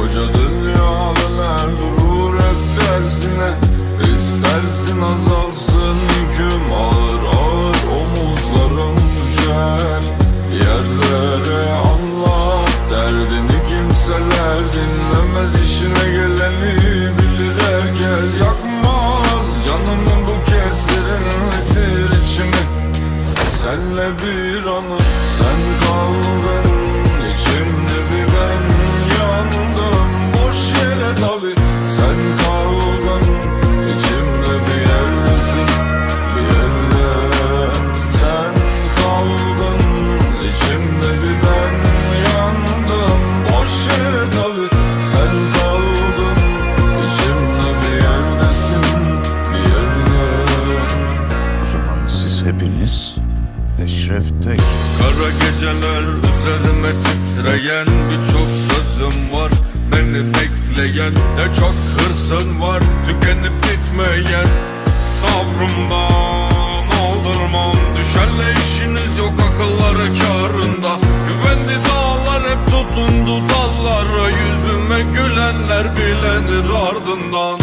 Koca dünyanın her durur hep dersine. İstersin azalsın yüküm ağır ağır omuzlarım düşer. Yerlere anlat derdini kimseler dinlemez. İşine geleni bilir herkes Yakmaz. Canımın bu kez serinletir içimi. Senle bir anı sen kaldın içimde bir ben. Hepiniz. Eşref Tek Kara geceler üzerime titreyen Birçok sözüm var. Beni bekleyen Ne çok hırsın var. Tükenip bitmeyen Sabrımdan aldırmam. Düşerle işiniz yok akılları karında. Güvenli dağlar hep tutundu dallara. Yüzüme gülenler bilenir ardından